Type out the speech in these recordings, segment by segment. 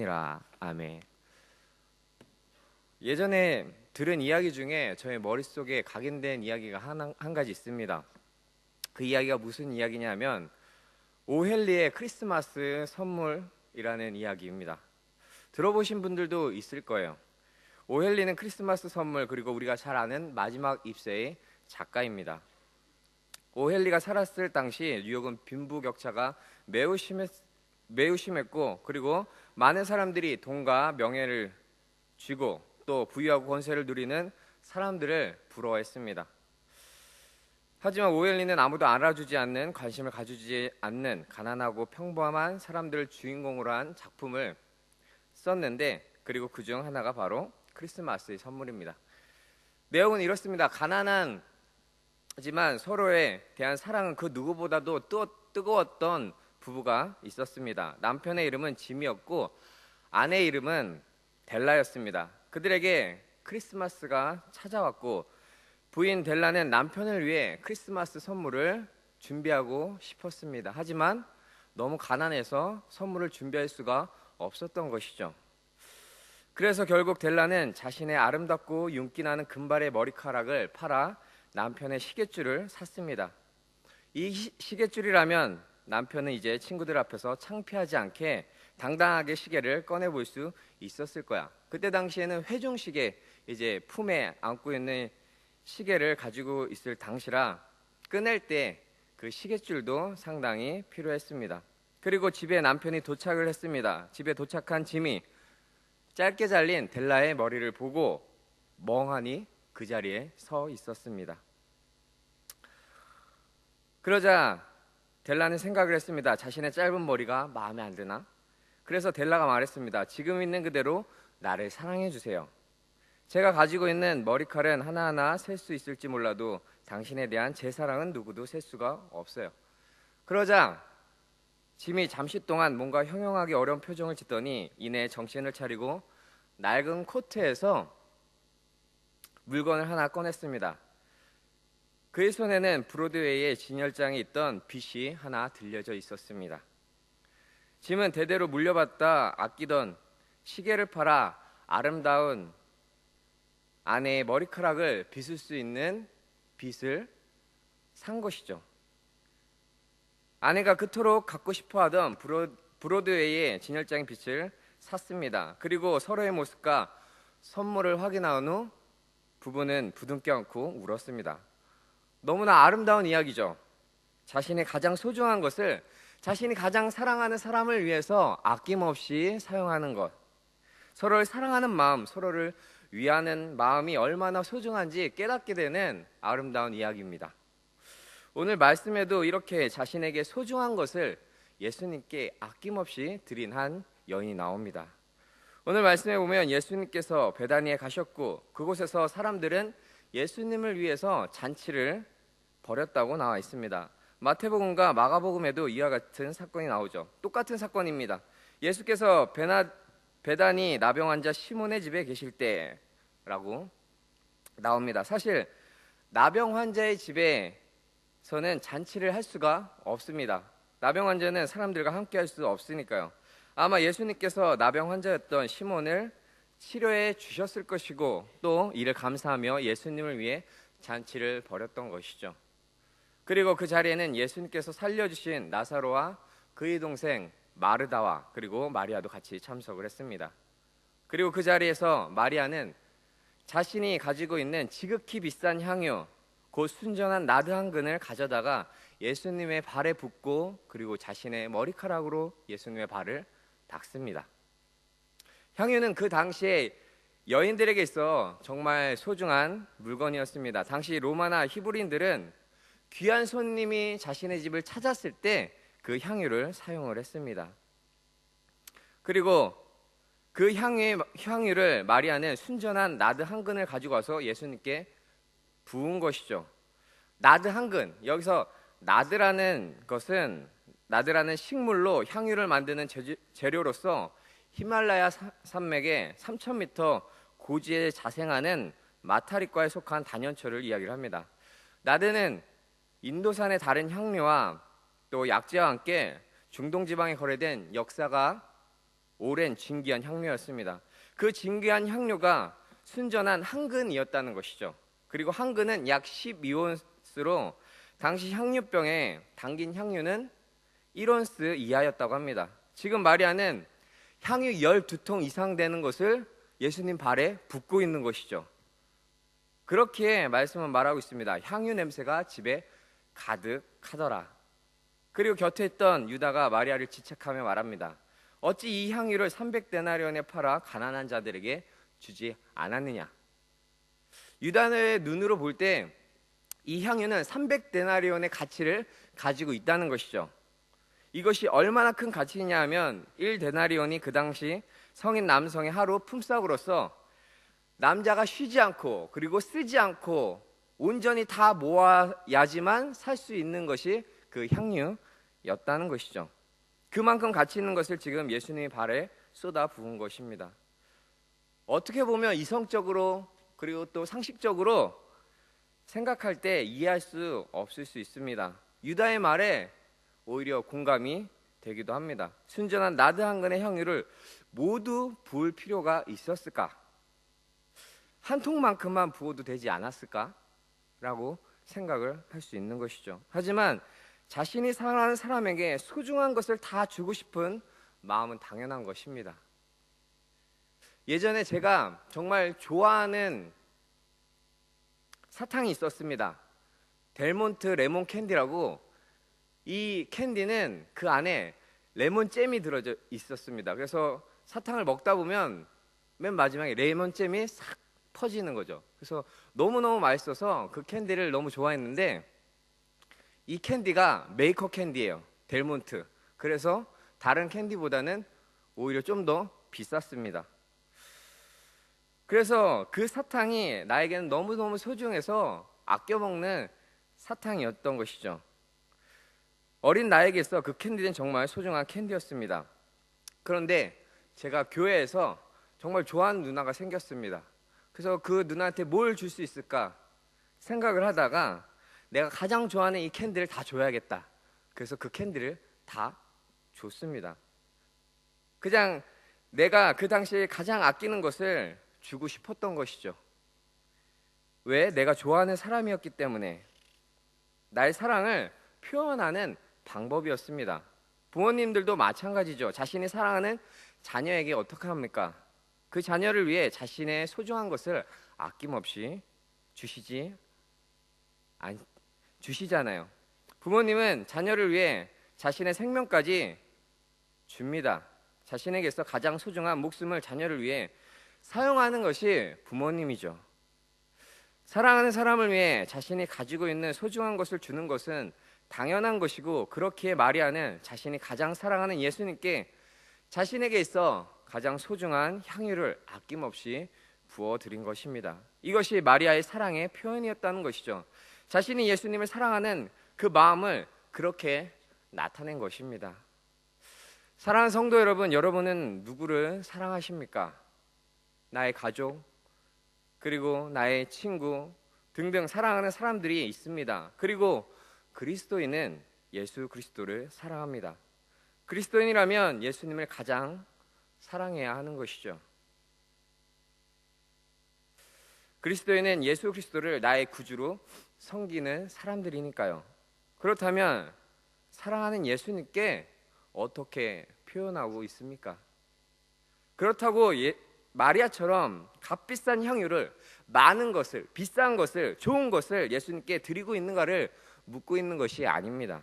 이라 아멘. 예전에 들은 이야기 중에 저의 머릿속에 각인된 이야기가 한, 한 가지 있습니다. 그 이야기가 무슨 이야기냐면 오헬리의 크리스마스 선물이라는 이야기입니다. 들어보신 분들도 있을 거예요. 오헬리는 크리스마스 선물 그리고 우리가 잘 아는 마지막 입새의 작가입니다. 오헬리가 살았을 당시 뉴욕은 빈부격차가 매우 심했, 매우 심했고 그리고 많은 사람들이 돈과 명예를 쥐고 또 부유하고 권세를 누리는 사람들을 부러워했습니다. 하지만 오엘리는 아무도 알아주지 않는 관심을 가지지 않는 가난하고 평범한 사람들을 주인공으로 한 작품을 썼는데 그리고 그 중 하나가 바로 크리스마스의 선물입니다. 내용은 이렇습니다. 가난한 하지만 서로에 대한 사랑은 그 누구보다도 뜨, 뜨거웠던 부부가 있었습니다. 남편의 이름은 짐이었고 아내의 이름은 델라였습니다. 그들에게 크리스마스가 찾아왔고 부인 델라는 남편을 위해 크리스마스 선물을 준비하고 싶었습니다. 하지만 너무 가난해서 선물을 준비할 수가 없었던 것이죠. 그래서 결국 델라는 자신의 아름답고 윤기 나는 금발의 머리카락을 팔아 남편의 시계줄을 샀습니다. 이 시계줄이라면 남편은 이제 친구들 앞에서 창피하지 않게 당당하게 시계를 꺼내 볼 수 있었을 거야. 그때 당시에는 회중 시계 이제 품에 안고 있는 시계를 가지고 있을 당시라 꺼낼 때그 시계줄도 상당히 필요했습니다. 그리고 집에 남편이 도착을 했습니다. 집에 도착한 짐이 짧게 잘린 델라의 머리를 보고 멍하니 그 자리에 서 있었습니다. 그러자 델라는 생각을 했습니다. 자신의 짧은 머리가 마음에 안 드나? 그래서 델라가 말했습니다. 지금 있는 그대로 나를 사랑해 주세요. 제가 가지고 있는 머리칼은 하나하나 셀 수 있을지 몰라도 당신에 대한 제 사랑은 누구도 셀 수가 없어요. 그러자 짐이 잠시 동안 뭔가 형용하기 어려운 표정을 짓더니 이내 정신을 차리고 낡은 코트에서 물건을 하나 꺼냈습니다. 그의 손에는 브로드웨이의 진열장에 있던 빗이 하나 들려져 있었습니다. 짐은 대대로 물려받다 아끼던 시계를 팔아 아름다운 아내의 머리카락을 빗을 수 있는 빗을 산 것이죠. 아내가 그토록 갖고 싶어 하던 브로, 브로드웨이의 진열장 빗을 샀습니다. 그리고 서로의 모습과 선물을 확인한 후 부부는 부둥켜 안고 울었습니다. 너무나 아름다운 이야기죠. 자신의 가장 소중한 것을 자신이 가장 사랑하는 사람을 위해서 아낌없이 사용하는 것. 서로를 사랑하는 마음, 서로를 위하는 마음이 얼마나 소중한지 깨닫게 되는 아름다운 이야기입니다. 오늘 말씀에도 이렇게 자신에게 소중한 것을 예수님께 아낌없이 드린 한 여인이 나옵니다. 오늘 말씀에 보면 예수님께서 베다니에 가셨고 그곳에서 사람들은 예수님을 위해서 잔치를 벌였다고 나와 있습니다. 마태복음과 마가복음에도 이와 같은 사건이 나오죠. 똑같은 사건입니다. 예수께서 베나, 베다니 나병 환자 시몬의 집에 계실 때라고 나옵니다. 사실 나병 환자의 집에서는 잔치를 할 수가 없습니다. 나병 환자는 사람들과 함께 할 수 없으니까요. 아마 예수님께서 나병 환자였던 시몬을 치료해 주셨을 것이고 또 이를 감사하며 예수님을 위해 잔치를 벌였던 것이죠. 그리고 그 자리에는 예수님께서 살려주신 나사로와 그의 동생 마르다와 그리고 마리아도 같이 참석을 했습니다. 그리고 그 자리에서 마리아는 자신이 가지고 있는 지극히 비싼 향유, 곧 순전한 나드 한 근을 가져다가 예수님의 발에 붓고 그리고 자신의 머리카락으로 예수님의 발을 닦습니다. 향유는 그 당시에 여인들에게 있어 정말 소중한 물건이었습니다. 당시 로마나 히브리인들은 귀한 손님이 자신의 집을 찾았을 때 그 향유를 사용을 했습니다. 그리고 그 향유, 향유를 마리아는 순전한 나드 한 근을 가지고 와서 예수님께 부은 것이죠. 나드 한 근. 여기서 나드라는 것은 나드라는 식물로 향유를 만드는 재료로서 히말라야 산맥의 3,000m 고지에 자생하는 마타리과에 속한 단연초를 이야기를 합니다. 나드는 인도산의 다른 향료와 또 약재와 함께 중동 지방에 거래된 역사가 오랜 진귀한 향료였습니다. 그 진귀한 향료가 순전한 한근이었다는 것이죠. 그리고 한근은 약 12온스로 당시 향유병에 담긴 향유는 1온스 이하였다고 합니다. 지금 마리아는 향유 12통 이상 되는 것을 예수님 발에 붓고 있는 것이죠. 그렇게 말씀은 말하고 있습니다. 향유 냄새가 집에 가득하더라. 그리고 곁에 있던 유다가 마리아를 지책하며 말합니다. 어찌 이 향유를 300데나리온에 팔아 가난한 자들에게 주지 않았느냐? 유다의 눈으로 볼 때 이 향유는 300데나리온의 가치를 가지고 있다는 것이죠. 이것이 얼마나 큰 가치냐 하면 1데나리온이 그 당시 성인 남성의 하루 품삯으로서 남자가 쉬지 않고 그리고 쓰지 않고 온전히 다 모아야지만 살 수 있는 것이 그 향유였다는 것이죠. 그만큼 가치 있는 것을 지금 예수님의 발에 쏟아 부은 것입니다. 어떻게 보면 이성적으로 그리고 또 상식적으로 생각할 때 이해할 수 없을 수 있습니다. 유다의 말에 오히려 공감이 되기도 합니다. 순전한 나드 한 근의 향유를 모두 부을 필요가 있었을까? 한 통만큼만 부어도 되지 않았을까? 라고 생각을 할 수 있는 것이죠. 하지만 자신이 사랑하는 사람에게 소중한 것을 다 주고 싶은 마음은 당연한 것입니다. 예전에 제가 정말 좋아하는 사탕이 있었습니다. 델몬트 레몬 캔디라고 이 캔디는 그 안에 레몬 잼이 들어져 있었습니다. 그래서 사탕을 먹다 보면 맨 마지막에 레몬 잼이 싹 퍼지는 거죠. 그래서 너무너무 맛있어서 그 캔디를 너무 좋아했는데 이 캔디가 메이커 캔디예요. 델몬트. 그래서 다른 캔디보다는 오히려 좀 더 비쌌습니다. 그래서 그 사탕이 나에게는 너무너무 소중해서 아껴 먹는 사탕이었던 것이죠. 어린 나에게서 그 캔디는 정말 소중한 캔디였습니다. 그런데 제가 교회에서 정말 좋아하는 누나가 생겼습니다. 그래서 그 누나한테 뭘 줄 수 있을까 생각을 하다가 내가 가장 좋아하는 이 캔디를 다 줘야겠다. 그래서 그 캔디를 다 줬습니다. 그냥 내가 그 당시에 가장 아끼는 것을 주고 싶었던 것이죠. 왜? 내가 좋아하는 사람이었기 때문에 나의 사랑을 표현하는 방법이었습니다. 부모님들도 마찬가지죠. 자신이 사랑하는 자녀에게 어떻게 합니까? 그 자녀를 위해 자신의 소중한 것을 아낌없이 주시지 안 주시잖아요. 부모님은 자녀를 위해 자신의 생명까지 줍니다. 자신에게서 가장 소중한 목숨을 자녀를 위해 사용하는 것이 부모님이죠. 사랑하는 사람을 위해 자신이 가지고 있는 소중한 것을 주는 것은 당연한 것이고 그렇기에 마리아는 자신이 가장 사랑하는 예수님께 자신에게 있어 가장 소중한 향유를 아낌없이 부어 드린 것입니다. 이것이 마리아의 사랑의 표현이었다는 것이죠. 자신이 예수님을 사랑하는 그 마음을 그렇게 나타낸 것입니다. 사랑하는 성도 여러분, 여러분은 누구를 사랑하십니까? 나의 가족, 그리고 나의 친구 등등 사랑하는 사람들이 있습니다. 그리고 그리스도인은 예수 그리스도를 사랑합니다. 그리스도인이라면 예수님을 가장 사랑해야 하는 것이죠. 그리스도인은 예수 그리스도를 나의 구주로 섬기는 사람들이니까요. 그렇다면 사랑하는 예수님께 어떻게 표현하고 있습니까? 그렇다고 예, 마리아처럼 값비싼 향유를 많은 것을 비싼 것을 좋은 것을 예수님께 드리고 있는가를 묻고 있는 것이 아닙니다.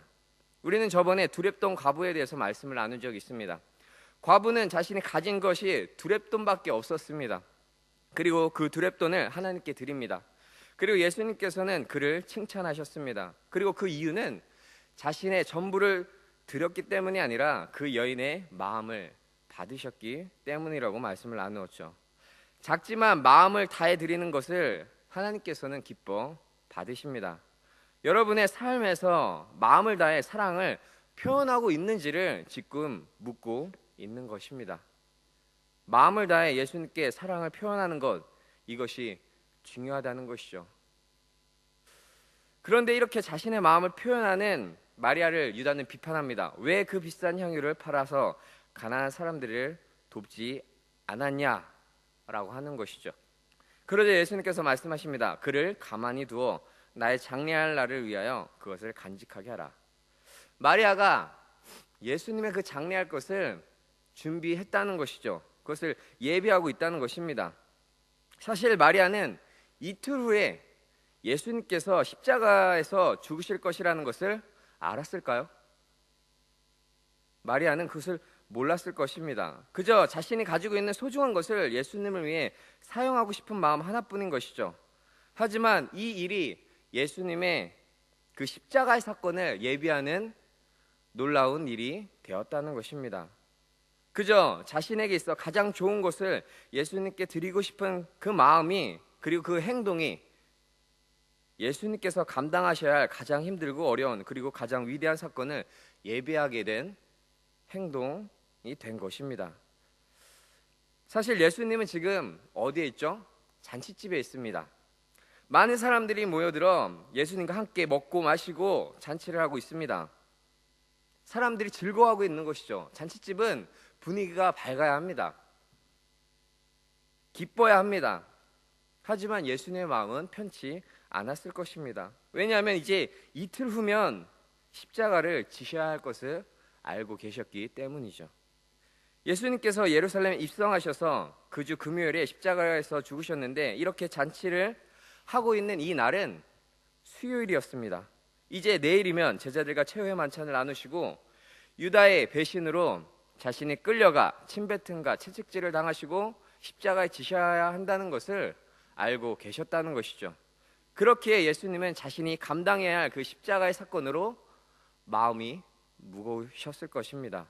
우리는 저번에 두랩돈 과부에 대해서 말씀을 나눈 적이 있습니다. 과부는 자신이 가진 것이 두랩돈밖에 없었습니다. 그리고 그 두랩돈을 하나님께 드립니다. 그리고 예수님께서는 그를 칭찬하셨습니다. 그리고 그 이유는 자신의 전부를 드렸기 때문이 아니라 그 여인의 마음을 받으셨기 때문이라고 말씀을 나누었죠. 작지만 마음을 다해 드리는 것을 하나님께서는 기뻐 받으십니다. 여러분의 삶에서 마음을 다해 사랑을 표현하고 있는지를 지금 묻고 있는 것입니다. 마음을 다해 예수님께 사랑을 표현하는 것 이것이 중요하다는 것이죠. 그런데 이렇게 자신의 마음을 표현하는 마리아를 유다는 비판합니다. 왜 그 비싼 향유를 팔아서 가난한 사람들을 돕지 않았냐라고 하는 것이죠. 그러자 예수님께서 말씀하십니다. 그를 가만히 두어 나의 장례할 날을 위하여 그것을 간직하게 하라. 마리아가 예수님의 그 장례할 것을 준비했다는 것이죠. 그것을 예비하고 있다는 것입니다. 사실 마리아는 이틀 후에 예수님께서 십자가에서 죽으실 것이라는 것을 알았을까요? 마리아는 그것을 몰랐을 것입니다. 그저 자신이 가지고 있는 소중한 것을 예수님을 위해 사용하고 싶은 마음 하나뿐인 것이죠. 하지만 이 일이 예수님의 그 십자가의 사건을 예비하는 놀라운 일이 되었다는 것입니다. 그저 자신에게 있어 가장 좋은 것을 예수님께 드리고 싶은 그 마음이 그리고 그 행동이 예수님께서 감당하셔야 할 가장 힘들고 어려운 그리고 가장 위대한 사건을 예배하게 된 행동이 된 것입니다. 사실 예수님은 지금 어디에 있죠? 잔치집에 있습니다. 많은 사람들이 모여들어 예수님과 함께 먹고 마시고 잔치를 하고 있습니다. 사람들이 즐거워하고 있는 것이죠. 잔치집은 분위기가 밝아야 합니다. 기뻐야 합니다. 하지만 예수님의 마음은 편치 않았을 것입니다. 왜냐하면 이제 이틀 후면 십자가를 지셔야 할 것을 알고 계셨기 때문이죠. 예수님께서 예루살렘에 입성하셔서 그 주 금요일에 십자가에서 죽으셨는데 이렇게 잔치를 하고 있는 이 날은 수요일이었습니다. 이제 내일이면 제자들과 최후의 만찬을 나누시고 유다의 배신으로 자신이 끌려가 침뱉음과 채찍질을 당하시고 십자가에 지셔야 한다는 것을 알고 계셨다는 것이죠. 그렇기에 예수님은 자신이 감당해야 할 그 십자가의 사건으로 마음이 무거우셨을 것입니다.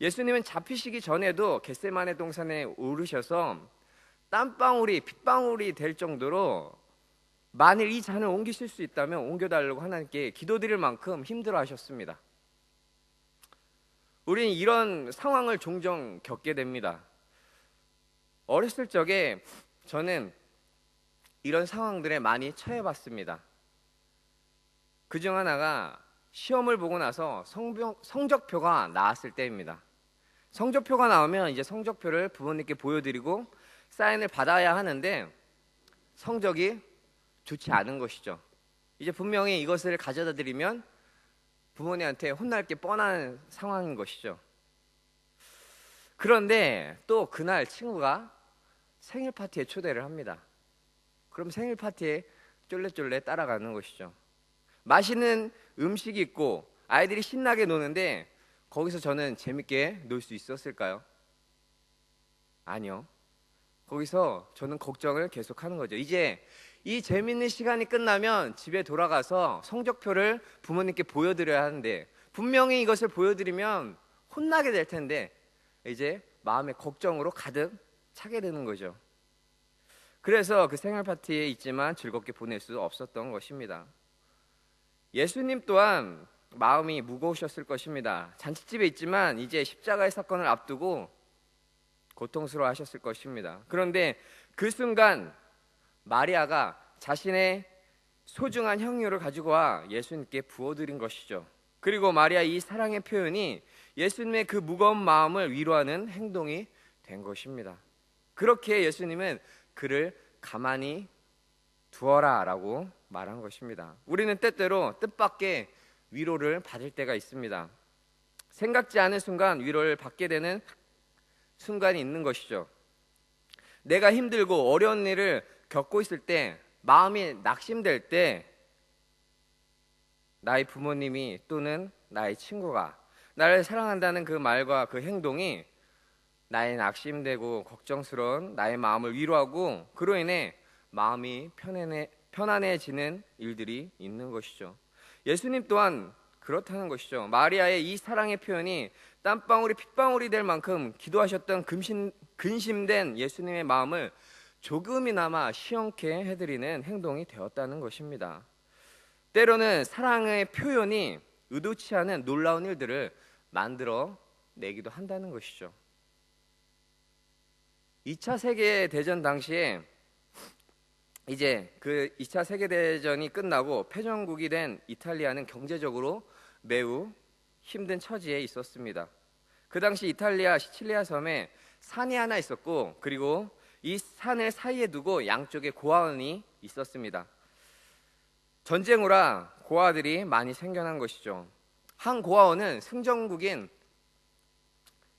예수님은 잡히시기 전에도 겟세마네 동산에 오르셔서 땀방울이 핏방울이 될 정도로 만일 이 잔을 옮기실 수 있다면 옮겨달라고 하나님께 기도드릴 만큼 힘들어하셨습니다. 우리는 이런 상황을 종종 겪게 됩니다. 어렸을 적에 저는 이런 상황들에 많이 처해봤습니다. 그 중 하나가 시험을 보고 나서 성병, 성적표가 나왔을 때입니다. 성적표가 나오면 이제 성적표를 부모님께 보여드리고 사인을 받아야 하는데 성적이 좋지 않은 것이죠. 이제 분명히 이것을 가져다 드리면 부모님한테 혼날 게 뻔한 상황인 것이죠. 그런데 또 그날 친구가 생일 파티에 초대를 합니다. 그럼 생일 파티에 쫄래쫄래 따라가는 것이죠. 맛있는 음식이 있고 아이들이 신나게 노는데 거기서 저는 재밌게 놀 수 있었을까요? 아니요. 거기서 저는 걱정을 계속하는 거죠. 이제 이 재밌는 시간이 끝나면 집에 돌아가서 성적표를 부모님께 보여드려야 하는데 분명히 이것을 보여드리면 혼나게 될 텐데 이제 마음의 걱정으로 가득 차게 되는 거죠. 그래서 그 생활 파티에 있지만 즐겁게 보낼 수 없었던 것입니다. 예수님 또한 마음이 무거우셨을 것입니다. 잔치집에 있지만 이제 십자가의 사건을 앞두고 고통스러워 하셨을 것입니다. 그런데 그 순간 마리아가 자신의 소중한 향유를 가지고 와 예수님께 부어드린 것이죠. 그리고 마리아 이 사랑의 표현이 예수님의 그 무거운 마음을 위로하는 행동이 된 것입니다. 그렇게 예수님은 그를 가만히 두어라 라고 말한 것입니다. 우리는 때때로 뜻밖의 위로를 받을 때가 있습니다. 생각지 않은 순간 위로를 받게 되는 순간이 있는 것이죠. 내가 힘들고 어려운 일을 겪고 있을 때 마음이 낙심될 때 나의 부모님이 또는 나의 친구가 나를 사랑한다는 그 말과 그 행동이 나의 낙심되고 걱정스러운 나의 마음을 위로하고 그로 인해 마음이 편안해, 편안해지는 일들이 있는 것이죠. 예수님 또한 그렇다는 것이죠. 마리아의 이 사랑의 표현이 땀방울이 핏방울이 될 만큼 기도하셨던 근심, 근심된 예수님의 마음을 조금이나마 시원케 해드리는 행동이 되었다는 것입니다. 때로는 사랑의 표현이 의도치 않은 놀라운 일들을 만들어 내기도 한다는 것이죠. 2차 세계 대전 당시에 이제 그 2차 세계 대전이 끝나고 패전국이 된 이탈리아는 경제적으로 매우 힘든 처지에 있었습니다. 그 당시 이탈리아 시칠리아 섬에 산이 하나 있었고 그리고 이 산을 사이에 두고 양쪽에 고아원이 있었습니다. 전쟁 후라 고아들이 많이 생겨난 것이죠. 한 고아원은 승전국인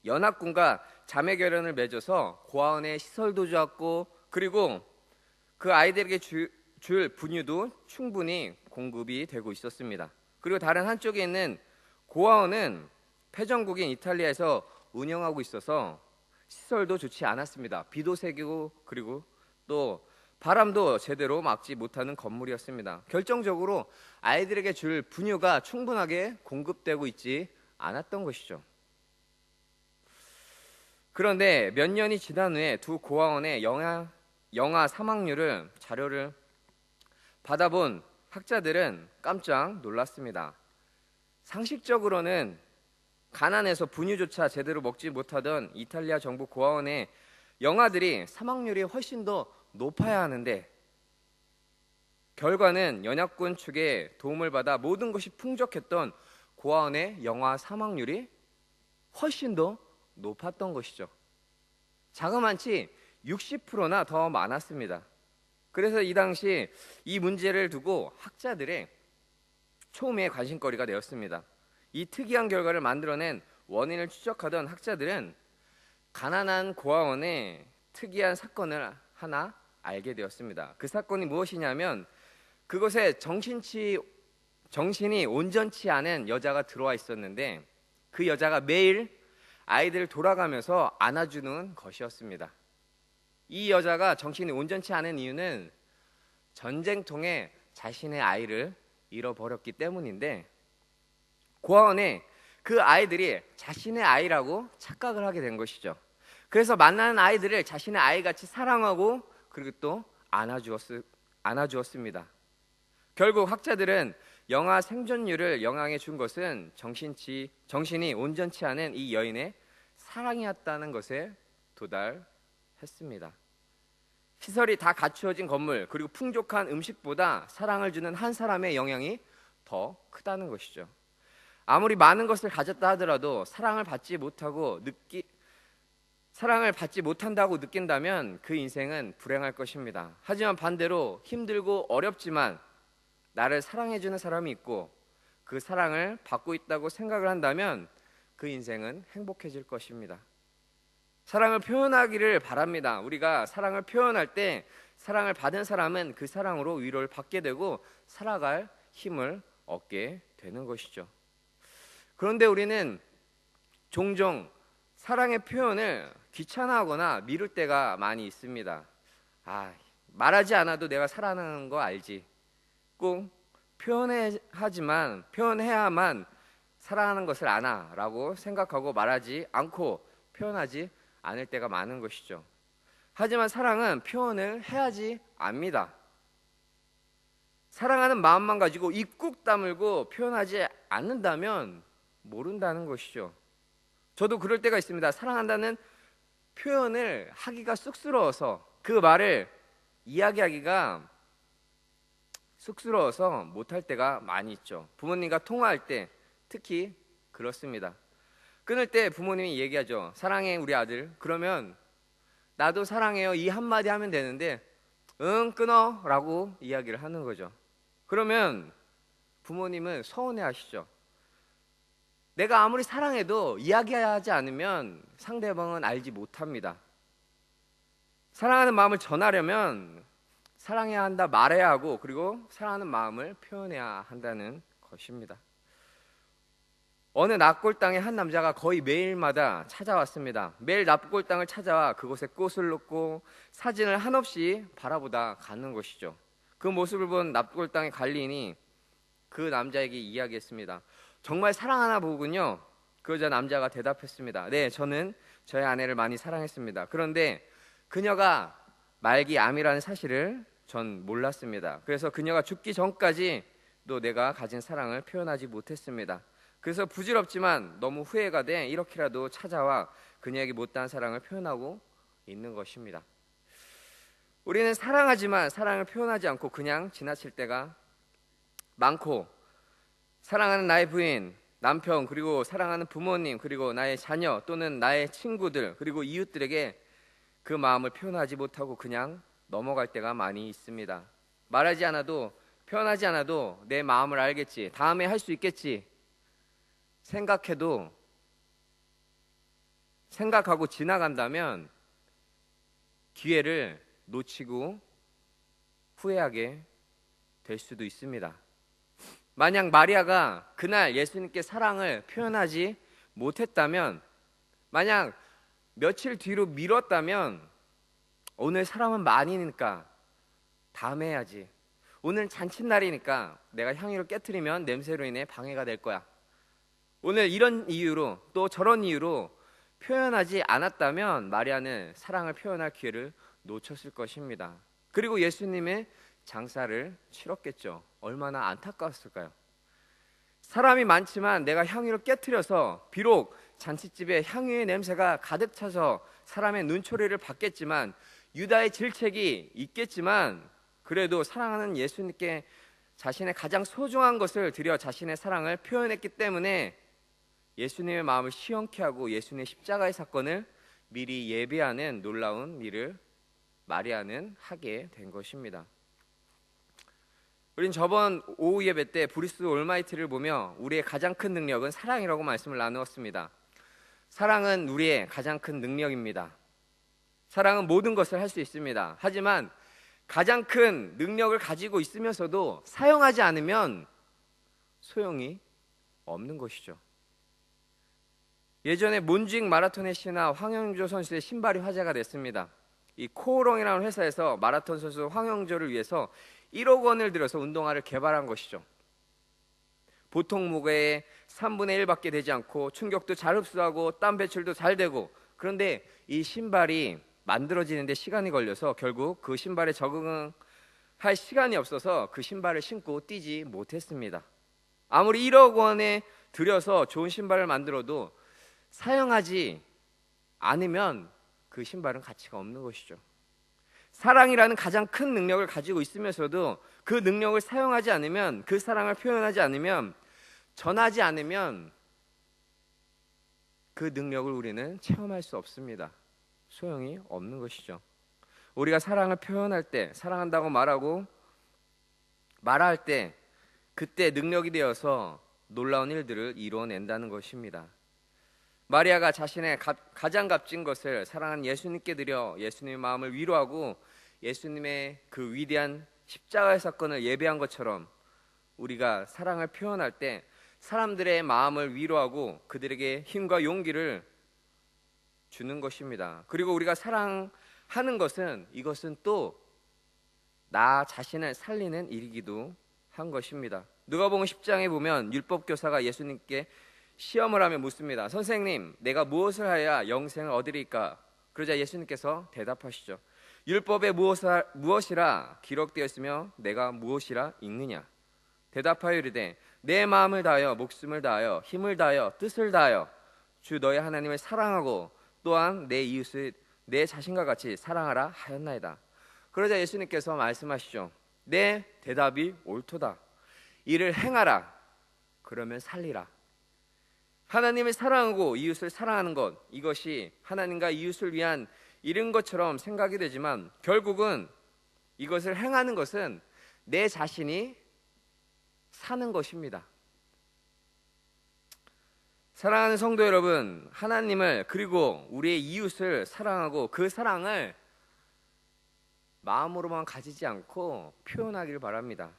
연합군과 자매 결연을 맺어서 고아원에 시설도 좋았고 그리고 그 아이들에게 주, 줄 분유도 충분히 공급이 되고 있었습니다. 그리고 다른 한쪽에 있는 고아원은 패전국인 이탈리아에서 운영하고 있어서 시설도 좋지 않았습니다. 비도 새기고 그리고 또 바람도 제대로 막지 못하는 건물이었습니다. 결정적으로 아이들에게 줄 분유가 충분하게 공급되고 있지 않았던 것이죠. 그런데 몇 년이 지난 후에 두 고아원의 영아, 영아 사망률을 자료를 받아본 학자들은 깜짝 놀랐습니다. 상식적으로는 가난해서 분유조차 제대로 먹지 못하던 이탈리아 정부 고아원의 영아들이 사망률이 훨씬 더 높아야 하는데 결과는 연합군 측의 도움을 받아 모든 것이 풍족했던 고아원의 영아 사망률이 훨씬 더 높았던 것이죠. 자그만치 60%나 더 많았습니다. 그래서 이 당시 이 문제를 두고 학자들의 초미의 관심거리가 되었습니다. 이 특이한 결과를 만들어낸 원인을 추적하던 학자들은 가난한 고아원의 특이한 사건을 하나 알게 되었습니다. 그 사건이 무엇이냐면 그곳에 정신치 정신이 온전치 않은 여자가 들어와 있었는데 그 여자가 매일 아이들을 돌아가면서 안아주는 것이었습니다. 이 여자가 정신이 온전치 않은 이유는 전쟁통에 자신의 아이를 잃어버렸기 때문인데 고아원에 그 아이들이 자신의 아이라고 착각을 하게 된 것이죠. 그래서 만나는 아이들을 자신의 아이같이 사랑하고 그리고 또 안아주었, 안아주었습니다. 결국 학자들은 영아 생존율을 영향해 준 것은 정신치, 정신이 온전치 않은 이 여인의 사랑이었다는 것에 도달했습니다. 시설이 다 갖추어진 건물 그리고 풍족한 음식보다 사랑을 주는 한 사람의 영향이 더 크다는 것이죠. 아무리 많은 것을 가졌다 하더라도 사랑을 받지 못하고 느끼 사랑을 받지 못한다고 느낀다면 그 인생은 불행할 것입니다. 하지만 반대로 힘들고 어렵지만 나를 사랑해 주는 사람이 있고 그 사랑을 받고 있다고 생각을 한다면 그 인생은 행복해질 것입니다. 사랑을 표현하기를 바랍니다. 우리가 사랑을 표현할 때 사랑을 받은 사람은 그 사랑으로 위로를 받게 되고 살아갈 힘을 얻게 되는 것이죠. 그런데 우리는 종종 사랑의 표현을 귀찮아하거나 미룰 때가 많이 있습니다. 아, 말하지 않아도 내가 사랑하는 거 알지. 꼭 표현하지만 표현해야만 사랑하는 것을 아나라고 생각하고 말하지 않고 표현하지 않을 때가 많은 것이죠. 하지만 사랑은 표현을 해야지 압니다. 사랑하는 마음만 가지고 입국 다물고 표현하지 않는다면 모른다는 것이죠. 저도 그럴 때가 있습니다. 사랑한다는 표현을 하기가 쑥스러워서 그 말을 이야기하기가 쑥스러워서 못할 때가 많이 있죠. 부모님과 통화할 때 특히 그렇습니다. 끊을 때 부모님이 얘기하죠. 사랑해 우리 아들. 그러면 나도 사랑해요. 이 한마디 하면 되는데 응 끊어 라고 이야기를 하는 거죠. 그러면 부모님은 서운해 하시죠. 내가 아무리 사랑해도 이야기하지 않으면 상대방은 알지 못합니다. 사랑하는 마음을 전하려면 사랑해야 한다 말해야 하고 그리고 사랑하는 마음을 표현해야 한다는 것입니다. 어느 납골당에 한 남자가 거의 매일마다 찾아왔습니다. 매일 납골당을 찾아와 그곳에 꽃을 놓고 사진을 한없이 바라보다 가는 것이죠. 그 모습을 본 납골당의 관리인이 그 남자에게 이야기했습니다. 정말 사랑하나 보군요. 그러자 남자가 대답했습니다. 네, 저는 저의 아내를 많이 사랑했습니다. 그런데 그녀가 말기 암이라는 사실을 전 몰랐습니다. 그래서 그녀가 죽기 전까지 또 내가 가진 사랑을 표현하지 못했습니다. 그래서 부질없지만 너무 후회가 돼 이렇게라도 찾아와 그녀에게 못다한 사랑을 표현하고 있는 것입니다. 우리는 사랑하지만 사랑을 표현하지 않고 그냥 지나칠 때가 많고 사랑하는 나의 부인 남편 그리고 사랑하는 부모님 그리고 나의 자녀 또는 나의 친구들 그리고 이웃들에게 그 마음을 표현하지 못하고 그냥 넘어갈 때가 많이 있습니다. 말하지 않아도 표현하지 않아도 내 마음을 알겠지. 다음에 할 수 있겠지. 생각해도 생각하고 지나간다면 기회를 놓치고 후회하게 될 수도 있습니다. 만약 마리아가 그날 예수님께 사랑을 표현하지 못했다면, 만약 며칠 뒤로 미뤘다면, 오늘 사람은 많이니까 다음에 해야지. 오늘 잔칫날이니까 내가 향유를 깨뜨리면 냄새로 인해 방해가 될 거야. 오늘 이런 이유로 또 저런 이유로 표현하지 않았다면 마리아는 사랑을 표현할 기회를 놓쳤을 것입니다. 그리고 예수님의 장사를 치렀겠죠. 얼마나 안타까웠을까요? 사람이 많지만 내가 향유를 깨뜨려서 비록 잔치집에 향유의 냄새가 가득 차서 사람의 눈초리를 받겠지만 유다의 질책이 있겠지만 그래도 사랑하는 예수님께 자신의 가장 소중한 것을 드려 자신의 사랑을 표현했기 때문에 예수님의 마음을 시원케 하고 예수님의 십자가의 사건을 미리 예배하는 놀라운 일을 마리아는 하게 된 것입니다. 우린 저번 오후 예배 때 브리스 올마이트를 보며 우리의 가장 큰 능력은 사랑이라고 말씀을 나누었습니다. 사랑은 우리의 가장 큰 능력입니다. 사랑은 모든 것을 할 수 있습니다. 하지만 가장 큰 능력을 가지고 있으면서도 사용하지 않으면 소용이 없는 것이죠. 예전에 몬직 마라톤의 신화 황영조 선수의 신발이 화제가 됐습니다. 이 코오롱이라는 회사에서 마라톤 선수 황영조를 위해서 1억 원을 들여서 운동화를 개발한 것이죠. 보통 무게의 3분의 1밖에 되지 않고 충격도 잘 흡수하고 땀 배출도 잘 되고 그런데 이 신발이 만들어지는데 시간이 걸려서 결국 그 신발에 적응할 시간이 없어서 그 신발을 신고 뛰지 못했습니다. 아무리 1억 원에 들여서 좋은 신발을 만들어도 사용하지 않으면 그 신발은 가치가 없는 것이죠. 사랑이라는 가장 큰 능력을 가지고 있으면서도 그 능력을 사용하지 않으면 그 사랑을 표현하지 않으면 전하지 않으면 그 능력을 우리는 체험할 수 없습니다. 소용이 없는 것이죠. 우리가 사랑을 표현할 때, 사랑한다고 말하고 말할 때 그때 능력이 되어서 놀라운 일들을 이루어낸다는 것입니다. 마리아가 자신의 가, 장 값진 것을 사랑하는 예수님께 드려 예수님의 마음을 위로하고 예수님의 그 위대한 십자가의 사건을 예배한 것처럼 우리가 사랑을 표현할 때 사람들의 마음을 위로하고 그들에게 힘과 용기를 주는 것입니다. 그리고 우리가 사랑하는 것은 이것은 또 나 자신을 살리는 일이기도 한 것입니다. 누가복음 10장에 보면 율법 교사가 예수님께 시험을 하며 묻습니다. 선생님, 내가 무엇을 하여야 영생을 얻으리까? 그러자 예수님께서 대답하시죠. 율법에 무엇이라 기록되어 있으며 내가 무엇이라 읽느냐? 대답하여 이르되 내 마음을 다하여 목숨을 다하여 힘을 다하여 뜻을 다하여 주 너의 하나님을 사랑하고 또한 내 이웃을 내 자신과 같이 사랑하라 하였나이다. 그러자 예수님께서 말씀하시죠. 내 대답이 옳도다. 이를 행하라. 그러면 살리라. 하나님을 사랑하고 이웃을 사랑하는 것 이것이 하나님과 이웃을 위한 일인 것처럼 생각이 되지만 결국은 이것을 행하는 것은 내 자신이 사는 것입니다. 사랑하는 성도 여러분, 하나님을 그리고 우리의 이웃을 사랑하고 그 사랑을 마음으로만 가지지 않고 표현하기를 바랍니다.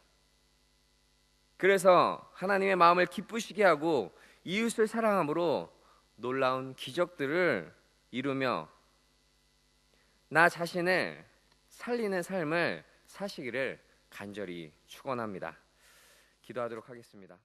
그래서 하나님의 마음을 기쁘시게 하고 이웃을 사랑함으로 놀라운 기적들을 이루며 나 자신을 살리는 삶을 사시기를 간절히 축원합니다. 기도하도록 하겠습니다.